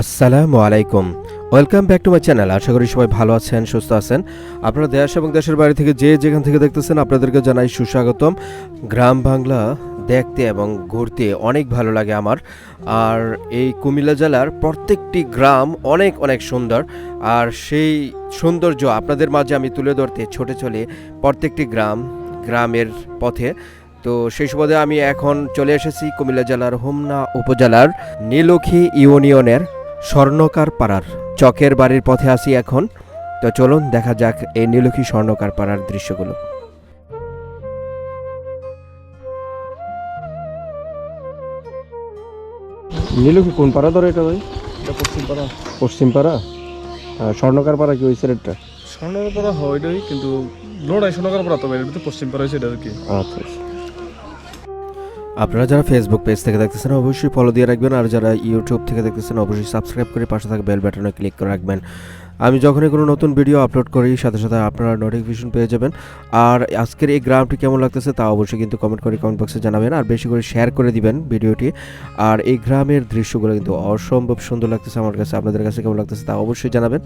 আসসালামু আলাইকুম। Welcome back to my channel আশা করি সবাই ভালো আছেন, সুস্থ আছেন। আপনারা দেশ এবং দেশের বাইরে থেকে যে যেখান থেকে দেখতেছেন, আপনাদেরকে জানাই সুস্বাগতম। গ্রাম বাংলা দেখতে এবং ঘুরতে অনেক ভালো লাগে আমার। আর এই কুমিল্লা জেলার প্রত্যেকটি গ্রাম অনেক অনেক সুন্দর। আর সেই সৌন্দর্য আপনাদের মাঝে আমি তুলে ধরতে ছোটে চলে প্রত্যেকটি গ্রাম, গ্রামের পথে। তো সেই সুবাদে আমি এখন চলে এসেছি কুমিল্লা জেলার হোমনা উপজেলার নীলক্ষী ইউনিয়নের স্বর্ণকার পাড়ার চকের বাড়ির পথে আসি এখন। তো চলুন দেখা যাক এই নীলক্ষী স্বর্ণকার পাড়ার দৃশ্যগুলো। নীলক্ষী কোন পাড়া ধরে এটা ভাই? এটা পশ্চিম পাড়া। পশ্চিম পাড়া? স্বর্ণকার পাড়া কি ওই সাইডটা? স্বর্ণকার পাড়া হয় এটাই কিন্তু লড়াই স্বর্ণকার পাড়া তবে এটা তো পশ্চিম পাড়া হয়েছে এটা আর কি। আচ্ছা। আপনারা যারা ফেসবুক পেজ থেকে দেখতেছেন, অবশ্যই ফলো দিয়ে রাখবেন। আর যারা ইউটিউব থেকে দেখতেছেন, অবশ্যই সাবস্ক্রাইব করে পাশে থাকা বেল বাটনে ক্লিক করে রাখবেন। আমি যখনই কোনো নতুন ভিডিও আপলোড করি, সাথে সাথে আপনারা নোটিফিকেশন পেয়ে যাবেন। আর আজকের এই গ্রামটি কেমন লাগতেছে তা অবশ্যই কিন্তু কমেন্ট করে কমেন্ট বক্সে জানাবেন আর বেশি করে শেয়ার করে দিবেন ভিডিওটি আর এই গ্রামের দৃশ্যগুলো কিন্তু অসম্ভব সুন্দর লাগতেছে আমার কাছে, আপনাদের কাছে কেমন লাগতেছে তা অবশ্যই জানাবেন।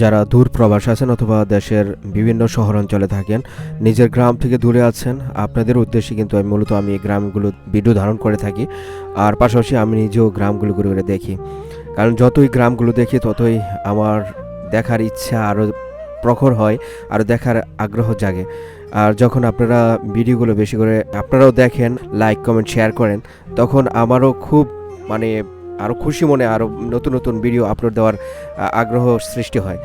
যারা দূর প্রবাস আছেন অথবা দেশের বিভিন্ন শহর অঞ্চলে থাকেন, নিজের গ্রাম থেকে দূরে আছেন, আপনাদের উদ্দেশ্যে কিন্তু আমি মূলত আমি এই গ্রামগুলো ভিডিও ধারণ করে থাকি। আর পাশাপাশি আমি নিজেও গ্রামগুলো ঘুরে ঘুরে দেখি। কারণ যতই গ্রামগুলো দেখি, ততই আমার দেখার ইচ্ছা আরও প্রখর হয়, আর দেখার আগ্রহ জাগে। আর যখন আপনারা ভিডিওগুলো বেশি করে আপনারাও দেখেন লাইক কমেন্ট শেয়ার করেন, তখন আমারও খুব মানে আরও খুশি মনে আরও নতুন নতুন ভিডিও আপলোড দেওয়ার আগ্রহ সৃষ্টি হয়।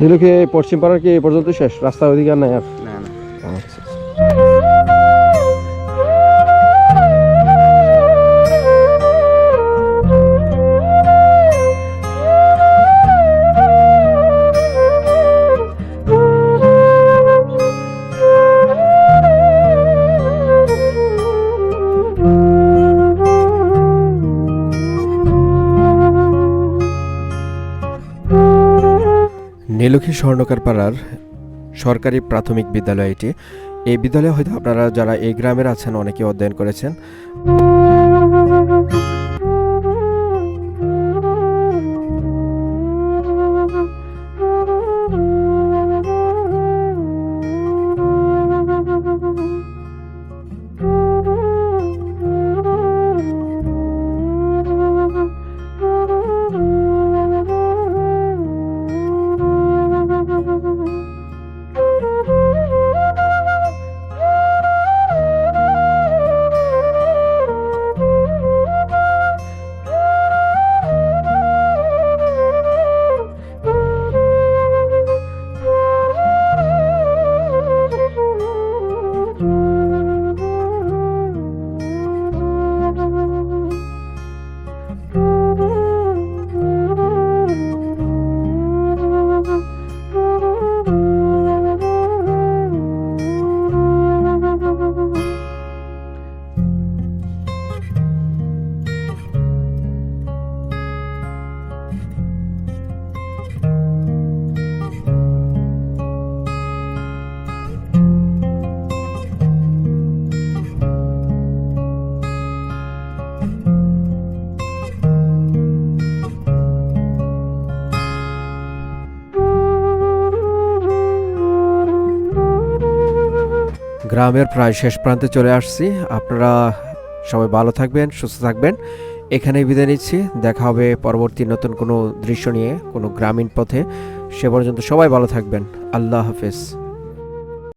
নীলকে পশ্চিম পাড়ার কি পর্যন্ত শেষ? রাস্তা ওইদিকে আর নাই আর? না না। আচ্ছা। নীলক্ষী স্বর্ণকার পাড়ার সরকারি প্রাথমিক বিদ্যালয় এটি এই বিদ্যালয়ে হয়তো আপনারা যারা এই গ্রামের আছেন অনেকে অধ্যয়ন করেছেন। গ্রামের প্রায় শেষ প্রান্তে চলে আসছি। আপনারা সবাই ভালো থাকবেন, সুস্থ থাকবেন। এখানেই বিদায় নিচ্ছি। দেখা হবে পরবর্তী নতুন কোনো দৃশ্য নিয়ে, কোনো গ্রামীণ পথে। সে পর্যন্ত সবাই ভালো থাকবেন। আল্লাহ হাফেজ।